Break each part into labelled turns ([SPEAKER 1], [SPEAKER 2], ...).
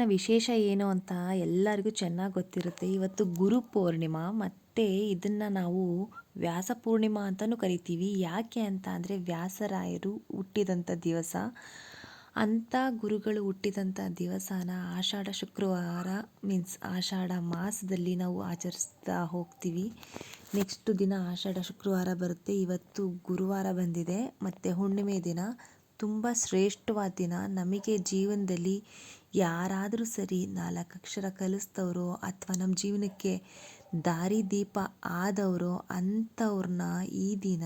[SPEAKER 1] ಇವತ್ತಿನ ವಿಶೇಷ ಏನು ಅಂತ ಎಲ್ಲರಿಗೂ ಚೆನ್ನಾಗಿ ಗೊತ್ತಿರುತ್ತೆ. ಇವತ್ತು ಗುರು ಪೂರ್ಣಿಮಾ, ಮತ್ತು ಇದನ್ನು ನಾವು ವ್ಯಾಸ ಪೂರ್ಣಿಮಾ ಅಂತಲೂ ಕರಿತೀವಿ. ಯಾಕೆ ಅಂತ ಅಂದರೆ ವ್ಯಾಸರಾಯರು ಹುಟ್ಟಿದಂಥ ದಿವಸ. ಅಂಥ ಗುರುಗಳು ಹುಟ್ಟಿದಂಥ ದಿವಸನ ಆಷಾಢ ಶುಕ್ರವಾರ ಮೀನ್ಸ್ ಆಷಾಢ ಮಾಸದಲ್ಲಿ ನಾವು ಆಚರಿಸ್ತಾ ಹೋಗ್ತೀವಿ. ನೆಕ್ಸ್ಟ್ ದಿನ ಆಷಾಢ ಶುಕ್ರವಾರ ಬರುತ್ತೆ. ಇವತ್ತು ಗುರುವಾರ ಬಂದಿದೆ. ಮತ್ತು ಹುಣ್ಣಿಮೆ ದಿನ. ತುಂಬ ಶ್ರೇಷ್ಠವಾದ ದಿನ. ನಮಗೆ ಜೀವನದಲ್ಲಿ ಯಾರಾದರೂ ಸರಿ ನಾಲ್ಕು ಅಕ್ಷರ ಕಲಿಸ್ತವ್ರೋ ಅಥವಾ ನಮ್ಮ ಜೀವನಕ್ಕೆ ದಾರಿದೀಪ ಆದವರು ಅಂಥವ್ರನ್ನ ಈ ದಿನ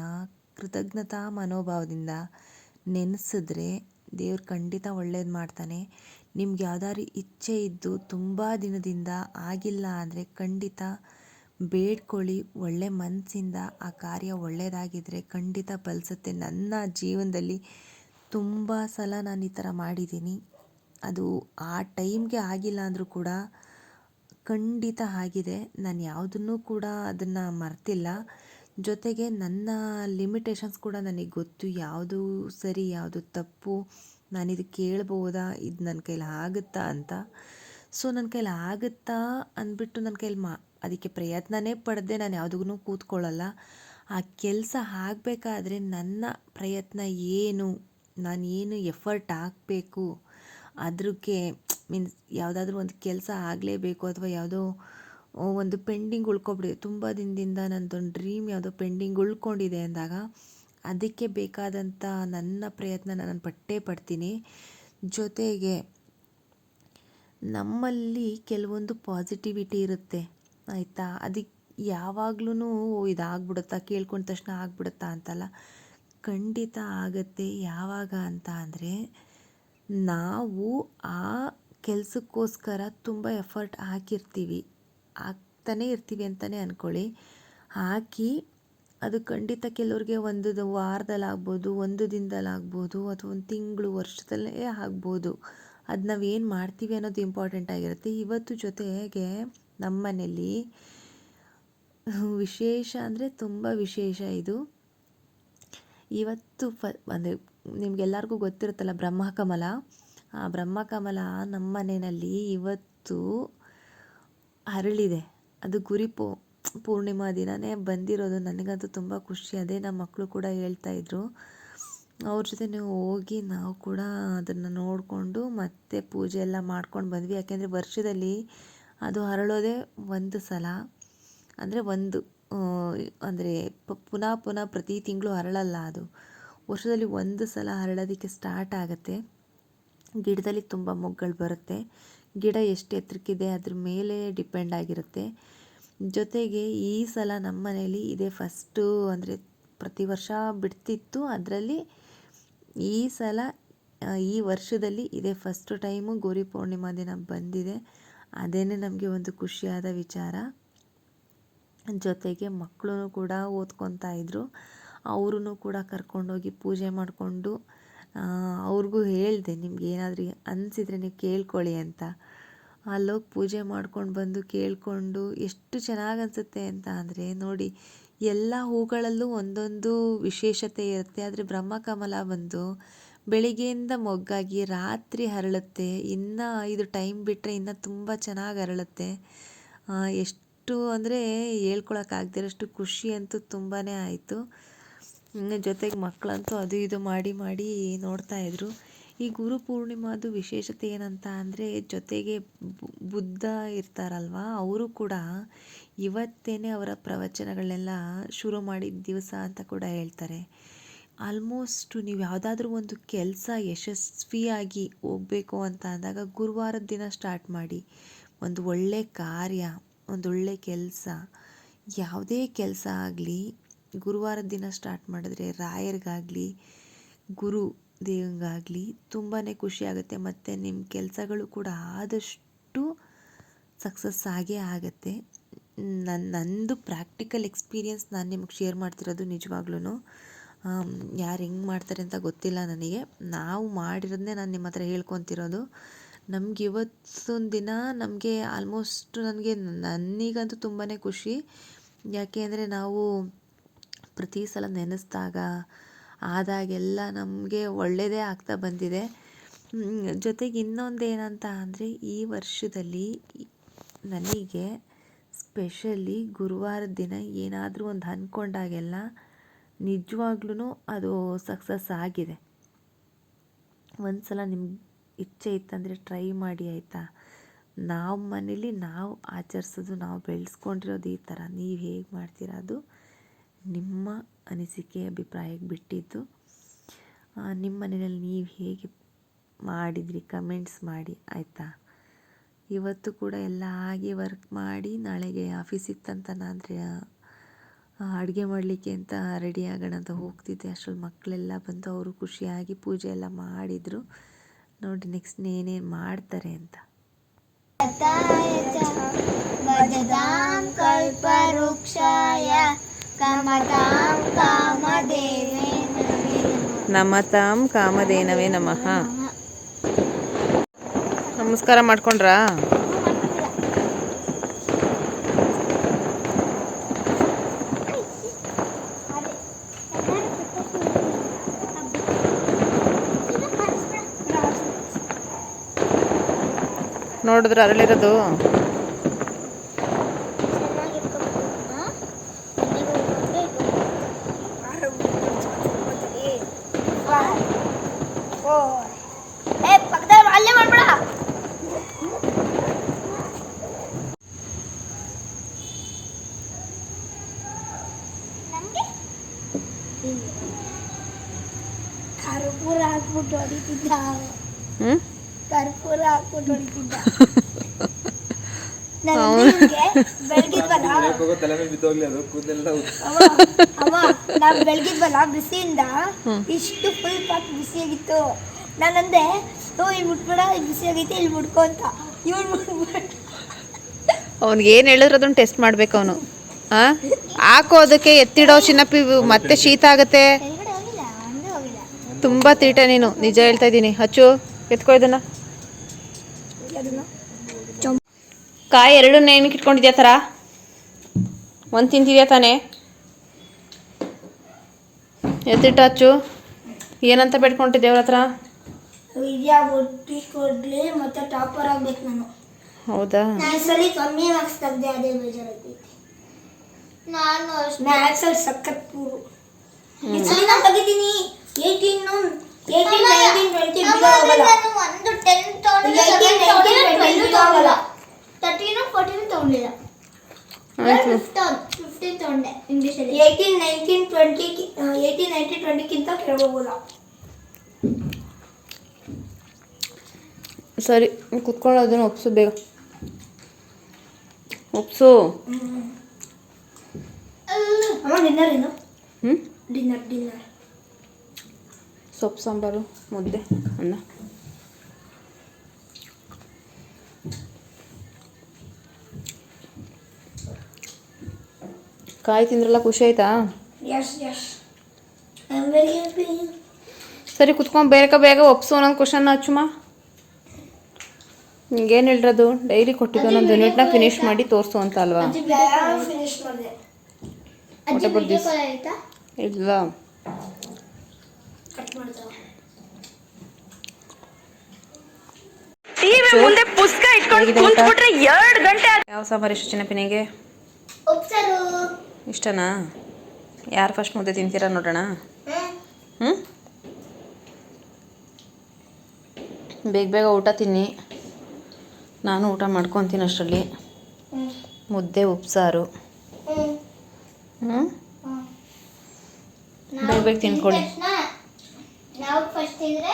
[SPEAKER 1] ಕೃತಜ್ಞತಾ ಮನೋಭಾವದಿಂದ ನೆನೆಸಿದ್ರೆ ದೇವ್ರು ಖಂಡಿತ ಒಳ್ಳೇದು ಮಾಡ್ತಾನೆ. ನಿಮ್ಗೆ ಯಾವ್ದಾದ್ರು ಇಚ್ಛೆ ಇದ್ದು ತುಂಬ ದಿನದಿಂದ ಆಗಿಲ್ಲ ಅಂದರೆ ಖಂಡಿತ ಬೇಡ್ಕೊಳ್ಳಿ. ಒಳ್ಳೆ ಮನಸ್ಸಿಂದ ಆ ಕಾರ್ಯ ಒಳ್ಳೆಯದಾಗಿದ್ದರೆ ಖಂಡಿತ ಫಲಿಸುತ್ತೆ. ನನ್ನ ಜೀವನದಲ್ಲಿ ತುಂಬ ಸಲ ನಾನು ಈ ಥರ ಮಾಡಿದ್ದೀನಿ. ಅದು ಆ ಟೈಮ್ಗೆ ಆಗಿಲ್ಲ ಅಂದರೂ ಕೂಡ ಖಂಡಿತ ಆಗಿದೆ. ನಾನು ಯಾವುದನ್ನೂ ಕೂಡ ಅದನ್ನು ಮರ್ತಿಲ್ಲ. ಜೊತೆಗೆ ನನ್ನ ಲಿಮಿಟೇಷನ್ಸ್ ಕೂಡ ನನಗೆ ಗೊತ್ತು. ಯಾವುದು ಸರಿ, ಯಾವುದು ತಪ್ಪು. ನಾನು ಇದು ಕೇಳ್ಬೋದಾ? ಇದು ನನ್ನ ಕೈಲಿ ಆಗುತ್ತಾ ಅಂತ. ಸೊ ನನ್ನ ಕೈಲಿ ಆಗುತ್ತಾ ಅಂದ್ಬಿಟ್ಟು ನನ್ನ ಕೈಲಿ ಮಾ, ಅದಕ್ಕೆ ಪ್ರಯತ್ನನೇ ಪಡೆದೇ. ನಾನು ಯಾವುದಕ್ಕೂ ಕೂತ್ಕೊಳ್ಳಲ್ಲ. ಆ ಕೆಲಸ ಆಗಬೇಕಾದ್ರೆ ನನ್ನ ಪ್ರಯತ್ನ ಏನು? ನಾನು ಏನು ಎಫರ್ಟ್ ಹಾಕಬೇಕು? ಅದಕ್ಕೆ ಮೀನ್ಸ್ ಯಾವುದಾದ್ರೂ ಒಂದು ಕೆಲಸ ಆಗಲೇಬೇಕು ಅಥವಾ ಯಾವುದೋ ಒಂದು ಪೆಂಡಿಂಗ್ ಉಳ್ಕೊಬಿಡಿ. ತುಂಬ ದಿನದಿಂದ ನನ್ನದೊಂದು ಡ್ರೀಮ್ ಯಾವುದೋ ಪೆಂಡಿಂಗ್ ಉಳ್ಕೊಂಡಿದೆ ಅಂದಾಗ, ಅದಕ್ಕೆ ಬೇಕಾದಂಥ ನನ್ನ ಪ್ರಯತ್ನ ನಾನು ಪಟ್ಟೇ ಪಡ್ತೀನಿ. ಜೊತೆಗೆ, ನಮ್ಮಲ್ಲಿ ಕೆಲವೊಂದು ಪಾಸಿಟಿವಿಟಿ ಇರುತ್ತೆ, ಆಯಿತಾ? ಅದಕ್ಕೆ ಯಾವಾಗ್ಲೂ ಇದಾಗ್ಬಿಡುತ್ತಾ? ಕೇಳ್ಕೊಂಡ ತಕ್ಷಣ ಆಗ್ಬಿಡುತ್ತಾ ಅಂತಲ್ಲ? ಖಂಡಿತ ಆಗುತ್ತೆ. ಯಾವಾಗ ಅಂತ ಅಂದರೆ, ನಾವು ಆ ಕೆಲಸಕ್ಕೋಸ್ಕರ ತುಂಬ ಎಫರ್ಟ್ ಹಾಕಿರ್ತೀವಿ. ಹಾಕ್ತಾನೇ ಇರ್ತೀವಿ ಅಂತಲೇ ಅಂದ್ಕೊಳ್ಳಿ ಹಾಕಿ ಅದು ಖಂಡಿತ ಕೆಲವ್ರಿಗೆ ಒಂದು ವಾರದಲ್ಲಿ ಆಗ್ಬೋದು ಒಂದು ದಿನದಲ್ಲಿ ಆಗ್ಬೋದು ಅಥವಾ ಒಂದು ತಿಂಗಳು ವರ್ಷದಲ್ಲೇ ಆಗ್ಬೋದು. ಅದು ನಾವು ಏನು ಮಾಡ್ತೀವಿ ಅನ್ನೋದು ಇಂಪಾರ್ಟೆಂಟ್ ಆಗಿರುತ್ತೆ. ಇವತ್ತು ಜೊತೆಗೆ ನಮ್ಮನೆಯಲ್ಲಿ ವಿಶೇಷ ಅಂದರೆ ತುಂಬ ವಿಶೇಷ ಇದು. ಇವತ್ತು ಫ ಅಂದರೆ ನಿಮಗೆಲ್ಲರಿಗೂ ಗೊತ್ತಿರುತ್ತಲ್ಲ ಬ್ರಹ್ಮಕಮಲ. ಆ ಬ್ರಹ್ಮಕಮಲ ನಮ್ಮ ಮನೆಯಲ್ಲಿ ಇವತ್ತು ಅರಳಿದೆ. ಅದು ಗುರಿ ಪೂ, ಪೂರ್ಣಿಮಾ ದಿನವೇ ಬಂದಿರೋದು. ನನಗಂತೂ ತುಂಬ ಖುಷಿ. ಅದೇ ನಮ್ಮ ಮಕ್ಕಳು ಕೂಡ ಹೇಳ್ತಾಯಿದ್ರು ಅವ್ರ ಜೊತೆ ನೀವು ಹೋಗಿ ನಾವು ಕೂಡ ಅದನ್ನು ನೋಡಿಕೊಂಡು ಮತ್ತೆ ಪೂಜೆ ಎಲ್ಲ ಮಾಡ್ಕೊಂಡು ಬಂದ್ವಿ. ಯಾಕೆಂದರೆ ವರ್ಷದಲ್ಲಿ ಅದು ಅರಳೋದೇ ಒಂದು ಸಲ. ಅಂದರೆ ಒಂದು ಅಂದರೆ ಪುನಃ ಪುನಃ ಪ್ರತಿ ತಿಂಗಳು ಹರಳಲ್ಲ ಅದು. ವರ್ಷದಲ್ಲಿ ಒಂದು ಸಲ ಹರಳೋದಕ್ಕೆ ಸ್ಟಾರ್ಟ್ ಆಗುತ್ತೆ. ಗಿಡದಲ್ಲಿ ತುಂಬ ಮೊಗ್ಗಳು ಬರುತ್ತೆ. ಗಿಡ ಎಷ್ಟು ಎತ್ತರಕ್ಕಿದೆ ಅದ್ರ ಮೇಲೆ ಡಿಪೆಂಡ್ ಆಗಿರುತ್ತೆ. ಜೊತೆಗೆ ಈ ಸಲ ನಮ್ಮ ಮನೇಲಿ ಇದೇ ಫಸ್ಟು ಅಂದರೆ ಪ್ರತಿ ವರ್ಷ ಬಿಡ್ತಿತ್ತು. ಅದರಲ್ಲಿ ಈ ಸಲ ಈ ವರ್ಷದಲ್ಲಿ ಇದೇ ಫಸ್ಟ್ ಟೈಮು ಗೌರಿ ಪೂರ್ಣಿಮಾ ದಿನ ಬಂದಿದೆ. ಅದೇ ನಮಗೆ ಒಂದು ಖುಷಿಯಾದ ವಿಚಾರ. ಜೊತೆಗೆ ಮಕ್ಕಳೂ ಕೂಡ ಓದ್ಕೊತಾ ಇದ್ದರು ಅವ್ರೂ ಕೂಡ ಕರ್ಕೊಂಡೋಗಿ ಪೂಜೆ ಮಾಡಿಕೊಂಡು ಅವ್ರಿಗೂ ಹೇಳಿದೆ, ನಿಮ್ಗೆ ಏನಾದರೂ ಅನಿಸಿದ್ರೆ ನೀವು ಕೇಳ್ಕೊಳ್ಳಿ ಅಂತ. ಅಲ್ಲೋಗಿ ಪೂಜೆ ಮಾಡ್ಕೊಂಡು ಬಂದು ಕೇಳಿಕೊಂಡು, ಎಷ್ಟು ಚೆನ್ನಾಗಿ ಅನಿಸುತ್ತೆ ಅಂತ ಅಂದರೆ ನೋಡಿ, ಎಲ್ಲ ಹೂಗಳಲ್ಲೂ ಒಂದೊಂದು ವಿಶೇಷತೆ ಇರುತ್ತೆ. ಆದರೆ ಬ್ರಹ್ಮಕಮಲ ಬಂದು ಬೆಳಿಗ್ಗೆಯಿಂದ ಮೊಗ್ಗಾಗಿ ರಾತ್ರಿ ಹರಳುತ್ತೆ. ಇನ್ನೂ ಇದು ಟೈಮ್ ಬಿಟ್ಟರೆ ಇನ್ನೂ ತುಂಬ ಚೆನ್ನಾಗಿ ಅರಳುತ್ತೆ ಎಷ್ಟು ಎಷ್ಟು ಅಂದರೆ ಹೇಳ್ಕೊಳಕ್ಕಾಗ್ದಿರೋಷ್ಟು ಖುಷಿ ಅಂತೂ ತುಂಬಾ ಆಯಿತು. ಜೊತೆಗೆ ಮಕ್ಕಳಂತೂ ಅದು ಇದು ಮಾಡಿ ಮಾಡಿ ನೋಡ್ತಾಯಿದ್ರು ಈ ಗುರು ಪೂರ್ಣಿಮಾದು ವಿಶೇಷತೆ ಏನಂತ ಅಂದರೆ ಜೊತೆಗೆ ಬುದ್ಧ ಇರ್ತಾರಲ್ವ, ಅವರು ಕೂಡ ಇವತ್ತೇನೆ ಅವರ ಪ್ರವಚನಗಳನ್ನೆಲ್ಲ ಶುರು ಮಾಡಿದ ದಿವಸ ಅಂತ ಕೂಡ ಹೇಳ್ತಾರೆ. ಆಲ್ಮೋಸ್ಟ್ ನೀವು ಯಾವುದಾದ್ರೂ ಒಂದು ಕೆಲಸ ಯಶಸ್ವಿಯಾಗಿ ಹೋಗಬೇಕು ಅಂತ ಅಂದಾಗ ಗುರುವಾರದ ದಿನ ಸ್ಟಾರ್ಟ್ ಮಾಡಿ. ಒಂದು ಒಳ್ಳೆಯ ಕಾರ್ಯ ಒಂದೊಳ್ಳೆ ಕೆಲಸ. ಯಾವುದೇ ಕೆಲಸ ಆಗಲಿ ಗುರುವಾರದ ದಿನ ಸ್ಟಾರ್ಟ್ ಮಾಡಿದ್ರೆ ರಾಯರಿಗಾಗಲಿ, ಗುರು ದೇವಂಗಾಗಲಿ ತುಂಬಾ ಖುಷಿಯಾಗುತ್ತೆ ಮತ್ತು ನಿಮ್ಮ ಕೆಲಸಗಳು ಕೂಡ ಆದಷ್ಟು ಸಕ್ಸಸ್ ಆಗೇ ಆಗುತ್ತೆ. ನನ್ನ ನಂದು ಪ್ರಾಕ್ಟಿಕಲ್ ಎಕ್ಸ್ಪೀರಿಯೆನ್ಸ್ ನಾನು ನಿಮಗೆ ಶೇರ್ ಮಾಡ್ತಿರೋದು ನಿಜವಾಗ್ಲೂ ಯಾರು ಹೆಂಗೆ ಮಾಡ್ತಾರೆ ಅಂತ ಗೊತ್ತಿಲ್ಲ ನನಗೆ. ನಾವು ಮಾಡಿರೋದನ್ನೇ ನಾನು ನಿಮ್ಮ ಹತ್ರ ಹೇಳ್ಕೊತಿರೋದು. ನಮ್ಗೆ ಇವತ್ತಿನ ದಿನ ನಮಗೆ ಆಲ್ಮೋಸ್ಟ್ ನನಗೆ ನನಗಂತೂ ತುಂಬಾ ಖುಷಿ. ಯಾಕೆ ಅಂದರೆ ನಾವು ಪ್ರತಿ ಸಲ ನೆನೆಸಿದಾಗ, ಆದಾಗೆಲ್ಲ ನಮಗೆ ಒಳ್ಳೆಯದೇ ಆಗ್ತಾ ಬಂದಿದೆ. ಜೊತೆಗೆ ಇನ್ನೊಂದು ಏನಂತ ಅಂದರೆ ಈ ವರ್ಷದಲ್ಲಿ ನನಗೆ ಸ್ಪೆಷಲಿ ಗುರುವಾರದ ದಿನ ಏನಾದರೂ ಒಂದು ಅಂದ್ಕೊಂಡಾಗೆಲ್ಲ ನಿಜವಾಗ್ಲೂ ಅದು ಸಕ್ಸಸ್ ಆಗಿದೆ. ಒಂದು ಸಲ ನಿಮ್ಗೆ ಇಚ್ಛೆ ಇತ್ತಂದರೆ ಟ್ರೈ ಮಾಡಿ ಆಯಿತಾ? ನಾವು ಮನೇಲಿ ನಾವು ಆಚರಿಸೋದು, ನಾವು ಬೆಳೆಸ್ಕೊಂಡಿರೋದು ಈ ಥರ ನೀವು ಹೇಗೆ ಮಾಡ್ತೀರಾ ಅದು ನಿಮ್ಮ ಅನಿಸಿಕೆ, ಅಭಿಪ್ರಾಯಕ್ಕೆ ಬಿಟ್ಟಿದ್ದು. ನಿಮ್ಮ ಮನೆಯಲ್ಲಿ ನೀವು ಹೇಗೆ ಮಾಡಿದ್ರಿ ಕಮೆಂಟ್ಸ್ ಮಾಡಿ, ಆಯಿತಾ? ಇವತ್ತು ಕೂಡ ಎಲ್ಲ ಹಾಗೆ ವರ್ಕ್ ಮಾಡಿ, ನಾಳೆಗೆ ಆಫೀಸ್ ಇತ್ತಂತನಾದರೆ ಅಡುಗೆ ಮಾಡಲಿಕ್ಕೆ ಅಂತ ರೆಡಿ ಆಗೋಣ ಅಂತ ಹೋಗ್ತಿದ್ದೆ. ಅಷ್ಟರಲ್ಲಿ ಮಕ್ಕಳೆಲ್ಲ ಬಂದು ಅವರು ಖುಷಿಯಾಗಿ ಪೂಜೆ ಎಲ್ಲ ಮಾಡಿದರು. ನೋಡಿ ನೆಕ್ಸ್ಟ್ ಏನೇನು ಮಾಡ್ತಾರೆ ಅಂತ
[SPEAKER 2] भजतां कल्पवृक्षाय कमतां कामदेवेन
[SPEAKER 1] ನಮತಾಂ ಕಾಮಧೇನವೇ ನಮಃ ನಮಸ್ಕಾರ ಮಾಡ್ಕೊಂಡ್ರಾ ನೋಡಿದ್ರ ಅರಳಿರೋದು
[SPEAKER 2] ಕರ್ಪೂರ ಹಾಕ್ಬಿಟ್ಟು ಹೊಡಿತಿದ್ದ. ಕರ್ಪೂರ ಹಾಕ್ಬಿಟ್ಟು ಹೊಡಿತಿದ್ದ ನನಗೆ ಬೆಳಗಿದ್ವಲ್ಲ
[SPEAKER 3] ಹೋಗೋ ತಲೆ ಮೇಲೆ ಬಿದ್ದೋಗ್ಲಿ ಅದು ಕೂದಲೆಲ್ಲ
[SPEAKER 2] ಅವ ಅವ ನಾವ್ ಬೆಳಗಿದ್ವಲ್ಲ? ಬಿಸಿಯಿಂದ? ಇಷ್ಟು ಫುಲ್ ಪಾಕ್ ಬಿಸಿ ಆಗಿತ್ತು ನಾನಂದೆ ಓ ಇಲ್ಲಿ ಮುಟ್ಬೇಡ ಇಲ್ಲಿ ಬಿಸಿ ಆಗೈತೆ ಇಲ್ಲಿ ಮುಟ್ಕೊ ಅಂತ. ಇವ್ನು ಮುಟ್ಬಿಟ್ಟು.
[SPEAKER 1] ಅವ್ನಿಗೆ ಏನು ಹೇಳಿದ್ರು ಅದನ್ನು ಟೆಸ್ಟ್ ಮಾಡ್ಬೇಕು ಅವನು. ಹಾಕೋ ಹಾಕೋದಕ್ಕೆ ಎತ್ತಿಡೋ ಚಿನ್ನಪ್ಪಿ ಮತ್ತೆ ಶೀತ ಆಗುತ್ತೆ. ತುಂಬ ತೀಟ ನೀನು. ನಿಜ ಹೇಳ್ತಾ ಇದ್ದೀನಿ. ಹಚ್ಚು ಎತ್ಕೋ ಇದನ್ನ. ಕಾಯಿ ಎರಡು ನೆನಕ್ಕೆ ಇಟ್ಕೊಂಡಿದ್ಯಾ ಥರ? ಒಂದು ತಿಂತಿದ್ಯಾ ತಾನೇ? ಎತ್ತಿಟ್ಟು ಹಚ್ಚು ಏನಂತ ಬೆಟ್ಕೊಂಡಿದ್ದೆ ದೇವ್ರ ಹತ್ರ?
[SPEAKER 2] ವಿದ್ಯಾ ಒಟ್ಟಿ ಕೊಡ್ಲಿ ಮತ್ತೆ ಟಾಪರ್ ಆಗ್ಬೇಕು ನಾನು.
[SPEAKER 1] ಹೌದಾ?
[SPEAKER 2] ನಾನು ಸಲಿ ಕಮ್ಮಿ ಮಾರ್ಕ್ಸ್ ತೆಗ್ದೆ ಅದೇ ಬೇಜಾರಾಗ್ತೈತಿ. ನಾನು ಸಖತ್ ಪೂರು. ನಾನು ತೆಗಿತೀನಿ. ಏಯ್ಟೀನ್ ಏಯ್ಟೀನ್ ನೈನ್ಟೀನ್ ಟ್ವೆಂಟಿ ಒಂದು ಟೆನ್ ತಗೊಂಡಿಲ್ಲ ತರ್ಟೀನು ಫೋರ್ಟೀನು ತೊಗೊಂಡಿಲ್ಲ. ಫಿಫ್ಟೀನ್ ತೊಗೊಂಡೆ ಇಂಗ್ಲೀಷಲ್ಲಿ eighteen nineteen twenty eighteen nineteen ಟ್ವೆಂಟಿಗಿಂತ ಕೇಳಬಹುದಿಲ್ಲ
[SPEAKER 1] ಸರಿ ಕುತ್ಕೊಂಡು ಅದನ್ನು ಒಪ್ಸು ಬೇಗ. ಒಪ್ಸು.
[SPEAKER 2] ಅಮ್ಮ ಡಿನ್ನರ್ ಏನು?
[SPEAKER 1] ಹ್ಞೂ
[SPEAKER 2] ಡಿನ್ನರ್ ಡಿನ್ನರ್
[SPEAKER 1] ಸೊಪ್ಪು ಸಾಂಬಾರು ಮುದ್ದೆ ಅನ್ನ. ಕಾಯಿ ತಿಂದ್ರಲ್ಲ ಖುಷಿ ಆಯ್ತಾ? ಸರಿ ಕುತ್ಕೊಂಡು ಬೇಗ ಬೇಗ ಒಪ್ಸು ಒಂದೊಂದು ಕ್ವಶನ್ ಅಚ್ಚುಮ ನಿಂಗೇನು ಹೇಳಿರೋದು? ಡೈರಿ ಕೊಟ್ಟಿದ್ದು ಒಂದೊಂದು ಯೂನಿಟ್ನ ಫಿನಿಶ್ ಮಾಡಿ ತೋರಿಸು ಅಂತ ಅಲ್ವಾ
[SPEAKER 2] ಫಿನಿಶ್ ಮಾಡಿದೆ
[SPEAKER 1] What about this?
[SPEAKER 2] ಆಯ್ತಾ?
[SPEAKER 1] ಇಲ್ಲ
[SPEAKER 2] ಕಟ್ ಮಾಡ್ತಾವ.
[SPEAKER 1] ಮುಂದೆ ಪುಸ್ತಕ ಇಟ್ಕೊಂಡು ಎರಡು ಗಂಟೆ ಯಾವ ಸಾಂಬಾರು ಶುಚಿನ
[SPEAKER 2] ಉಪ್ಸಾರು
[SPEAKER 1] ಇಷ್ಟನಾ? ಯಾರು ಫಸ್ಟ್ ಮುದ್ದೆ ತಿಂತೀರಾ ನೋಡೋಣ? ಹ್ಞೂ ಬೇಗ ಬೇಗ ಊಟ ತಿನ್ನಿ. ನಾನು ಊಟ ಮಾಡ್ಕೊತೀನಿ ಅಷ್ಟರಲ್ಲಿ. ಮುದ್ದೆ ಉಪ್ಸಾರು. ಹ್ಞೂ ಬೇಗ ಬೇಗ ತಿನ್ಕೊಳ್ಳಿ
[SPEAKER 2] ನಾವು ಫಸ್ಟ್ ತಿಂದ್ರೆ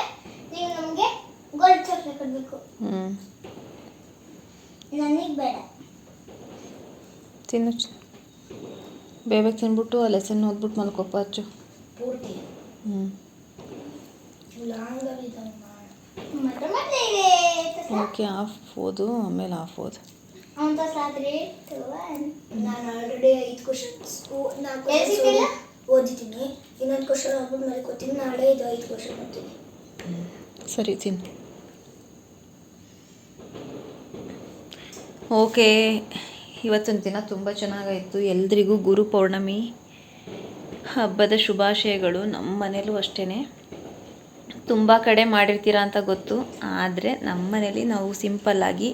[SPEAKER 2] ನೀವು ನಮಗೆ ಗೋಲ್ಡ್ ಚಾಕ್ಲೇಟ್ ಕೊಡಬೇಕು.
[SPEAKER 1] ಹ್ಞೂ
[SPEAKER 2] ನನಗೆ ಬೇಡ.
[SPEAKER 1] ತಿನ್ನು ಚ- ಬೇಗ ಬೇಗ ತಿನ್ಬಿಟ್ಟು ಆ ಲೆಸನ್ ಓದ್ಬಿಟ್ಟು ಮಲ್ಕೊಪ್ಪ ಹಚ್ಚು
[SPEAKER 2] ಪೂರ್ತಿ?
[SPEAKER 1] ಹ್ಞೂ
[SPEAKER 2] ಲಾಂಗ್ ಮತ್ತೆ ಮತ್ತೆ
[SPEAKER 1] ಓಕೆ ಆಫ್ ಓದು ಆಮೇಲೆ ಆಫ್ ಓದು.
[SPEAKER 2] ನಾನು ಆಲ್ರೆಡಿ ಐದು ಕ್ವಶನ್ಸ್ ನಾಲ್ಕು ಓದಿದ್ದೀನಿ. ಇನ್ನೊಂದು ಕ್ವಶನ್ ಓದ್ಬಿಟ್ಟು ಮಲ್ಕೋತೀನಿ ನಾಳೆ ಇದು ಐದು ಕ್ವಶನ್ ಓದ್ತೀನಿ.
[SPEAKER 1] ಸರಿ ತಿನ್ನು ಓಕೆ ಇವತ್ತಿನ ದಿನ ತುಂಬ ಚೆನ್ನಾಗಾಯಿತು. ಎಲ್ರಿಗೂ ಗುರು ಪೌರ್ಣಮಿ ಹಬ್ಬದ ಶುಭಾಶಯಗಳು ನಮ್ಮ ಮನೇಲೂ ಅಷ್ಟೇ
[SPEAKER 4] ತುಂಬ ಕಡೆ ಮಾಡಿರ್ತೀರ ಅಂತ ಗೊತ್ತು. ಆದರೆ ನಮ್ಮ ಮನೇಲಿ ನಾವು ಸಿಂಪಲ್ಲಾಗಿ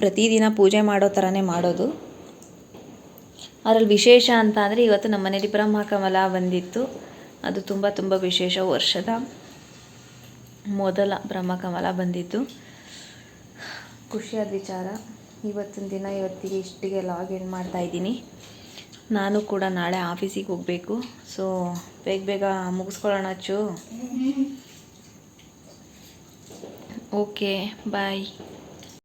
[SPEAKER 4] ಪ್ರತಿದಿನ ಪೂಜೆ ಮಾಡೋ ಥರನೇ ಮಾಡೋದು. ಅದರಲ್ಲಿ ವಿಶೇಷ ಅಂತ ಅಂದರೆ ಇವತ್ತು ನಮ್ಮ ಮನೇಲಿ ಬ್ರಹ್ಮಕಮಲ ಬಂದಿತ್ತು. ಅದು ತುಂಬ ತುಂಬ ವಿಶೇಷ. ವರ್ಷದ ಮೊದಲ ಬ್ರಹ್ಮಕಮಲ ಬಂದಿತ್ತು. ಖುಷಿಯಾದ ವಿಚಾರ. ಇವತ್ತಿನ ದಿನ ಇವತ್ತಿಗೆ ಇಷ್ಟಿಗೆ ಲಾಗಿನ್ ಮಾಡ್ತಾ ಇದ್ದೀನಿ. ನಾನು ಕೂಡ ನಾಳೆ ಆಫೀಸಿಗೆ ಹೋಗಬೇಕು. ಸೊ ಬೇಗ ಬೇಗ ಮುಗಿಸ್ಕೊಳ್ಳೋಣ ಅಚ್ಚು. Okay bye